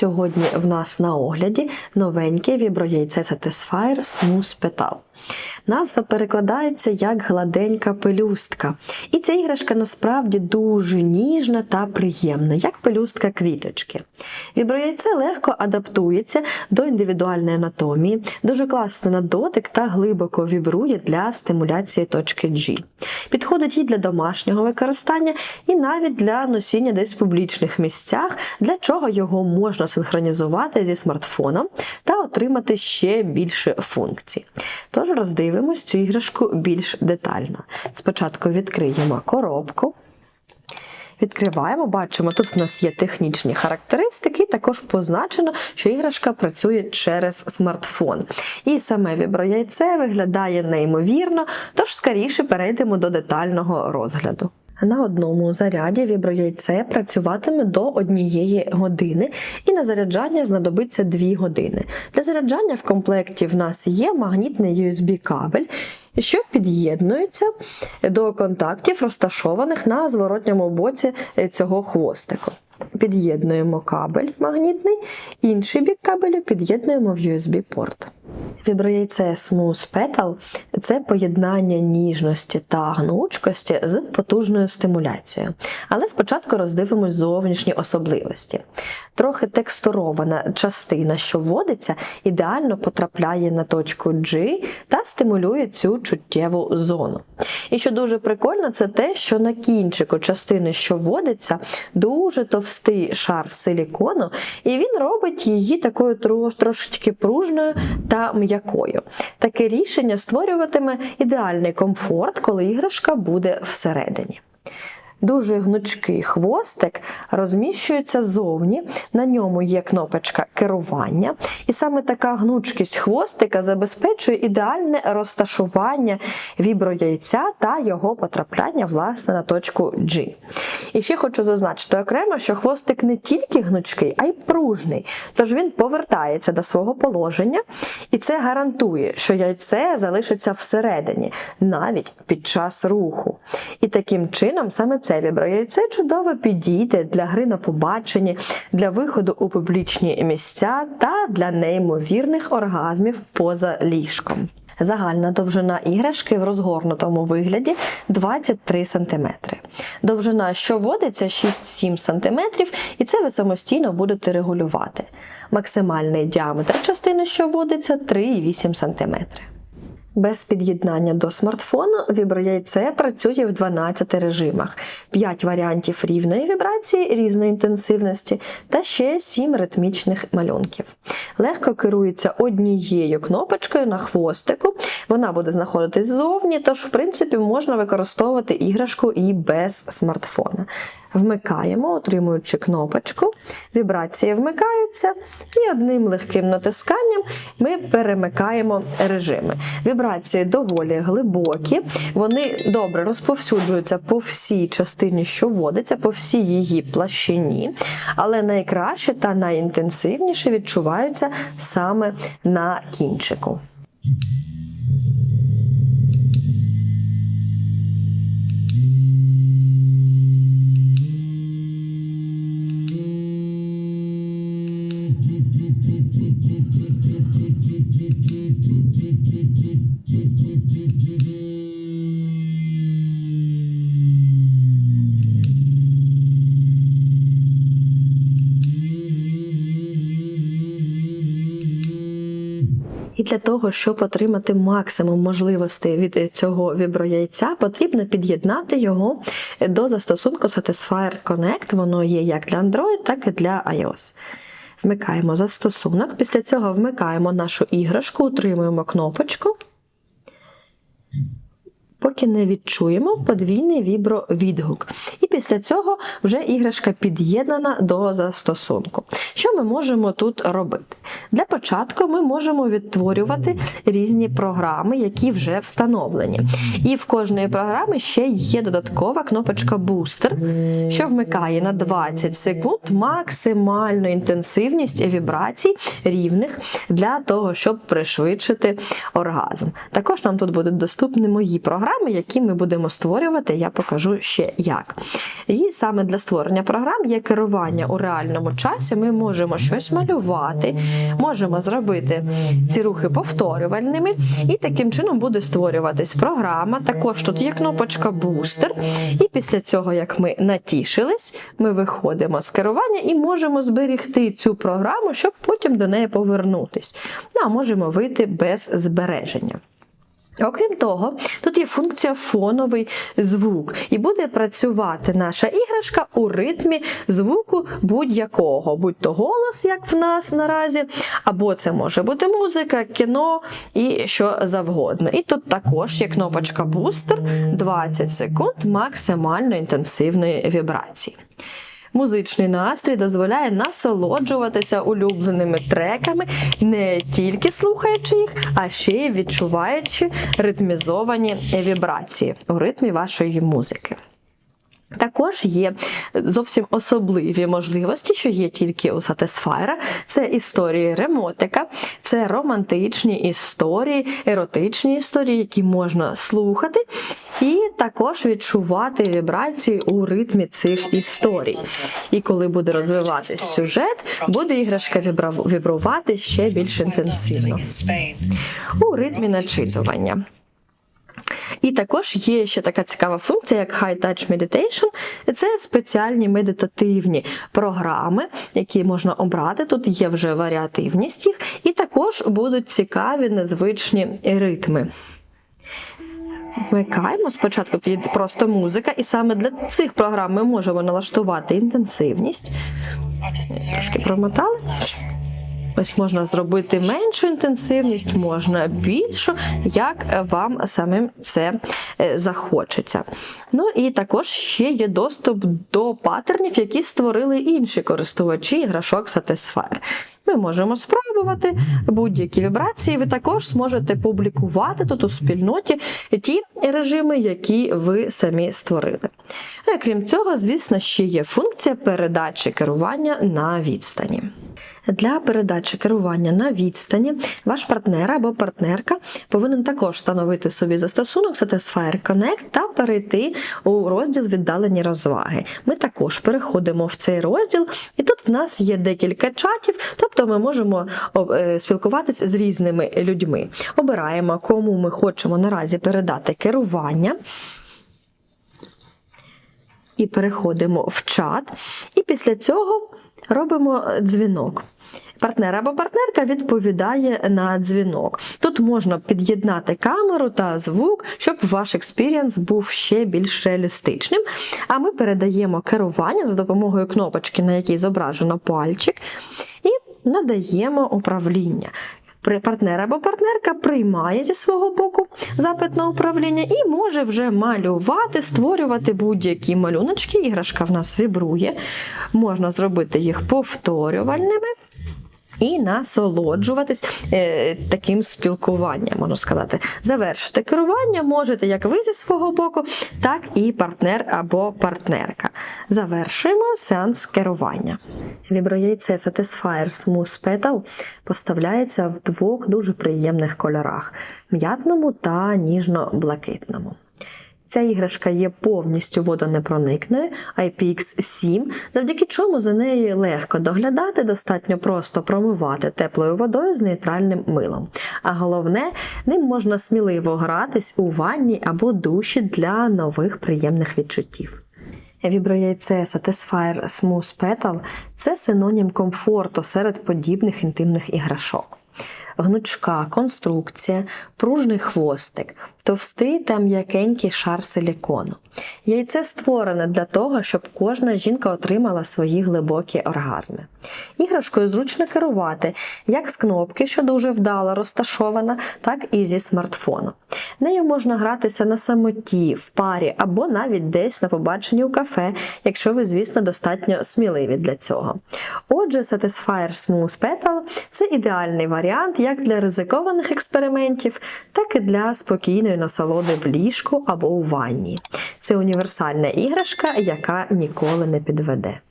Сьогодні в нас на огляді новеньке віброяйце Satisfyer Smooth Petal. Назва перекладається як гладенька пелюстка. І ця іграшка насправді дуже ніжна та приємна, як пелюстка квіточки. Віброяйце легко адаптується до індивідуальної анатомії, дуже класно на дотик та глибоко вібрує для стимуляції точки G. Підходить і для домашнього використання, і навіть для носіння десь в публічних місцях, для чого його можна синхронізувати зі смартфоном та отримати ще більше функцій. Тож роздивимось цю іграшку більш детально. Спочатку відкриємо коробку. Відкриваємо, бачимо, тут в нас є технічні характеристики, також позначено, що іграшка працює через смартфон. І саме віброяйце виглядає неймовірно, тож скоріше перейдемо до детального розгляду. На одному заряді віброяйце працюватиме до однієї години, і на заряджання знадобиться 2 години. Для заряджання в комплекті в нас є магнітний USB-кабель, що під'єднується до контактів, розташованих на зворотньому боці цього хвостику. Під'єднуємо кабель магнітний, інший бік кабелю під'єднуємо в USB-порт. Віброяйце Smooth Petal – це поєднання ніжності та гнучкості з потужною стимуляцією. Але спочатку роздивимось зовнішні особливості. Трохи текстурована частина, що вводиться, ідеально потрапляє на точку G та стимулює цю чуттєву зону. І що дуже прикольно, це те, що на кінчику частини, що вводиться, дуже товстий шар силікону, і він робить її такою трошечки пружною та м'якою. Таке рішення створюватиме ідеальний комфорт, коли іграшка буде всередині. Дуже гнучкий хвостик розміщується ззовні, на ньому є кнопочка керування, і саме така гнучкість хвостика забезпечує ідеальне розташування віброяйця та його потрапляння власне на точку G. І ще хочу зазначити окремо, що хвостик не тільки гнучкий, а й пружний, тож він повертається до свого положення, і це гарантує, що яйце залишиться всередині, навіть під час руху. І таким чином саме це це віброяйце чудово підійде для гри на побаченні, для виходу у публічні місця та для неймовірних оргазмів поза ліжком. Загальна довжина іграшки в розгорнутому вигляді 23 см. Довжина, що вводиться, 6-7 см, і це ви самостійно будете регулювати. Максимальний діаметр частини, що вводиться, 3,8 см. Без під'єднання до смартфону віброяйце працює в 12 режимах, 5 варіантів рівної вібрації різної інтенсивності та ще 7 ритмічних малюнків. Легко керується однією кнопочкою на хвостику, вона буде знаходитись ззовні, тож, в принципі, можна використовувати іграшку і без смартфона. Вмикаємо, отримуючи кнопочку, вібрації вмикаються, і одним легким натисканням ми перемикаємо режими. Вібрації доволі глибокі, вони добре розповсюджуються по всій частині, що вводиться, по всій її площині, але найкраще та найінтенсивніше відчуваються саме на кінчику. І для того, щоб отримати максимум можливостей від цього віброяйця, потрібно під'єднати його до застосунку Satisfyer Connect. Воно є як для Android, так і для iOS. Вмикаємо застосунок, після цього вмикаємо нашу іграшку, утримуємо кнопочку. Поки не відчуємо подвійний вібровідгук. І після цього вже іграшка під'єднана до застосунку. Що ми можемо тут робити? Для початку ми можемо відтворювати різні програми, які вже встановлені. І в кожної програми ще є додаткова кнопочка бустер, що вмикає на 20 секунд максимальну інтенсивність вібрацій рівних для того, щоб пришвидшити оргазм. Також нам тут будуть доступні мої програми, які ми будемо створювати, я покажу ще як. І саме для створення програм є керування у реальному часі. Ми можемо щось малювати, можемо зробити ці рухи повторювальними, і таким чином буде створюватись програма. Також тут є кнопочка бустер. І після цього, як ми натішились, ми виходимо з керування і можемо зберегти цю програму, щоб потім до неї повернутись. Ну, а можемо вийти без збереження. Окрім того, тут є функція фоновий звук, і буде працювати наша іграшка у ритмі звуку будь-якого, будь то голос, як в нас наразі, або це може бути музика, кіно і що завгодно. І тут також є кнопочка бустер 20 секунд максимально інтенсивної вібрації. Музичний настрій дозволяє насолоджуватися улюбленими треками, не тільки слухаючи їх, а ще й відчуваючи ритмізовані вібрації у ритмі вашої музики. Також є зовсім особливі можливості, що є тільки у Satisfyer. Це історії ремотика, це романтичні історії, еротичні історії, які можна слухати, і також відчувати вібрації у ритмі цих історій. І коли буде розвиватись сюжет, буде іграшка вібрувати ще більш інтенсивно у ритмі начитування. І також є ще така цікава функція, як High Touch Meditation. Це спеціальні медитативні програми, які можна обрати. Тут є вже варіативність їх, і також будуть цікаві незвичні ритми. Вмикаємо. Спочатку тут є просто музика, і саме для цих програм ми можемо налаштувати інтенсивність. Трошки промотали. Ось можна зробити меншу інтенсивність, можна більшу, як вам самим це е, захочеться. Ну і також ще є доступ до паттернів, які створили інші користувачі іграшок Satisfyer. Ми можемо спробувати будь-які вібрації. Ви також зможете публікувати тут у спільноті ті режими, які ви самі створили. Крім цього, звісно, ще є функція передачі керування на відстані. Для передачі керування на відстані ваш партнер або партнерка повинен також встановити собі застосунок Satisfyer Connect та перейти у розділ віддалені розваги. Ми також переходимо в цей розділ, і тут в нас є декілька чатів, тобто ми можемо е, спілкуватися з різними людьми. Обираємо, кому ми хочемо наразі передати керування. І переходимо в чат, і після цього робимо дзвінок. Партнер або партнерка відповідає на дзвінок. Тут можна під'єднати камеру та звук, щоб ваш експірієнс був ще більш реалістичним. А ми передаємо керування за допомогою кнопочки, на якій зображено пальчик, і надаємо управління. Партнер або партнерка приймає зі свого боку запит на управління і може вже малювати, створювати будь-які малюночки. Іграшка в нас вібрує, можна зробити їх повторювальними. І насолоджуватись е, таким спілкуванням, можна сказати. Завершити керування можете як ви зі свого боку, так і партнер або партнерка. Завершуємо сеанс керування. Віброяйце Satisfyer Smooth Petal поставляється в двох дуже приємних кольорах м'ятному та ніжно-блакитному. Ця іграшка є повністю водонепроникною IPX7, завдяки чому за нею легко доглядати, достатньо просто промивати теплою водою з нейтральним милом. А головне, ним можна сміливо гратись у ванні або душі для нових приємних відчуттів. Віброяйце Satisfyer Smooth Petal – це синонім комфорту серед подібних інтимних іграшок. Гнучка конструкція, пружний хвостик, товстий та м'якенький шар силікону. Яйце створене для того, щоб кожна жінка отримала свої глибокі оргазми. Іграшкою зручно керувати як з кнопки, що дуже вдало розташована, так і зі смартфону. Нею можна гратися на самоті, в парі або навіть десь на побаченні у кафе, якщо ви, звісно, достатньо сміливі для цього. Отже, Satisfyer Smooth Petal – це ідеальний варіант як для ризикованих експериментів, так і для спокійної насолоди в ліжку або у ванні. Це універсальна іграшка, яка ніколи не підведе.